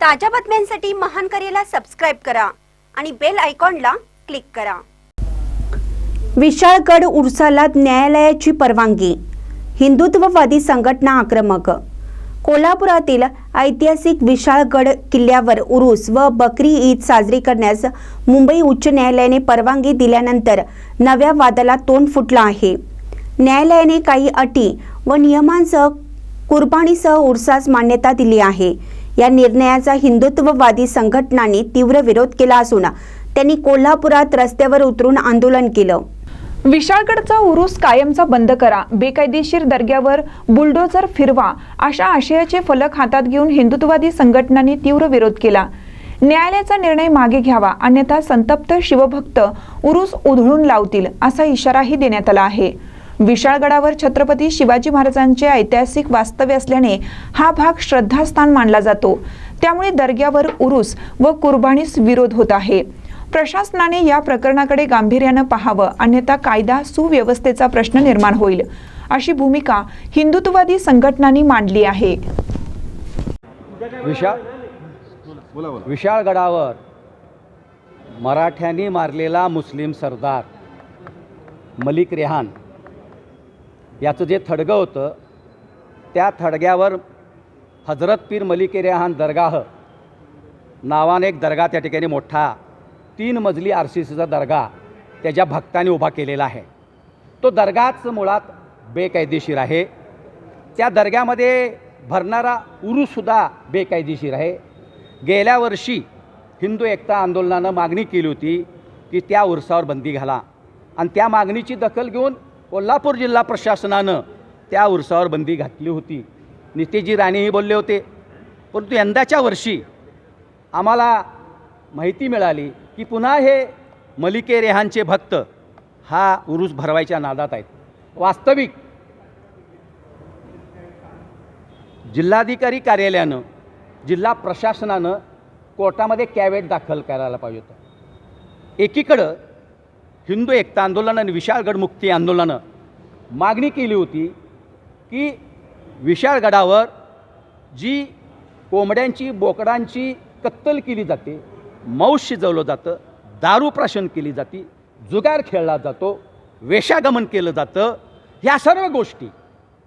ताज्या बातम्यांसाठी महान करेला सबस्क्राईब करा आणि बेल आयकॉनला क्लिक करा. विशाळगड उर्साला न्यायालयाची परवानगी हिंदुत्ववादी संघटना आक्रमक. कोल्हापुरातील ऐतिहासिक विशाळगड किल्ल्यावर उरूस व बकरी ईद साजरी करण्यास मुंबई उच्च न्यायालयाने परवानगी दिल्यानंतर नव्या वादाला तोंड फुटलं आहे. न्यायालयाने काही अटी व नियमांसह कुर्बानीसह उर्सास मान्यता दिली आहे. या निर्णयाचा हिंदुत्ववादी संघटनांनी तीव्र विरोध केला असून त्यांनी कोल्हापुरात रस्त्यावर उतरून आंदोलन केलं. विशाळगडचा उरूस कायमचा बंद करा बेकायदेशीर दर्ग्यावर बुलडोझर फिरवा अशा आशयाचे फलक हातात घेऊन हिंदुत्ववादी संघटनांनी तीव्र विरोध केला. न्यायालयाचा निर्णय मागे घ्यावा अन्यथा संतप्त शिवभक्त उरूस उधळून लावतील असा इशाराही देण्यात आला आहे. विशाळगडावर छत्रपती शिवाजी महाराजांचे ऐतिहासिक वास्तव्य असल्याने हा भाग श्रद्धास्थान मानला जातो. त्यामुळे दर्ग्यावर उरूस व कुर्बानीस विरोध होत आहे. प्रशासनाने या प्रकरणाकडे गांभीर्यानं पाहावं अन्यथा कायदा सुव्यवस्थेचा प्रश्न निर्माण होईल अशी भूमिका हिंदुत्ववादी संघटनांनी मांडली आहे. विशाळ विशाळगडावर मराठ्यांनी मारलेला मुस्लिम सरदार मलिक रेहान याचं जे थडगं होतं त्या थडग्यावर हजरत पीर मलिके रेहान दर्गाह नावाने एक दर्गा त्या ठिकाणी मोठा तीन मजली आर सी सीचा दर्गा त्याच्या भक्तांनी उभा केलेला आहे. तो दर्गाच मुळात बेकायदेशीर आहे. त्या दर्ग्यामध्ये भरणारा उरूसुद्धा बेकायदेशीर आहे. गेल्या वर्षी हिंदू एकता आंदोलनानं मागणी केली होती की त्या उरसावर बंदी घाला. आणि त्या मागणीची दखल घेऊन कोल्हापूर जिल्हा प्रशासनानं त्या उरसावर बंदी घातली होती. नितेजी राणेही बोलले होते. परंतु यंदाच्या वर्षी आम्हाला माहिती मिळाली की पुन्हा हे मलिके रेहानचे भक्त हा उरूस भरवायच्या नादात आहेत. वास्तविक जिल्हाधिकारी कार्यालयानं जिल्हा प्रशासनानं कोर्टामध्ये कॅवेट दाखल करायला पाहिजे होतं. एकीकडं हिंदू एकता आंदोलन आणि विशाळगड मुक्ती आंदोलनं मागणी केली होती की विशाळगडावर जी कोंबड्यांची बोकडांची कत्तल केली जाते मौस शिजवलं जातं दारू प्राशन केली जाते जुगार खेळला जातो वेशागमन केलं जातं ह्या सर्व गोष्टी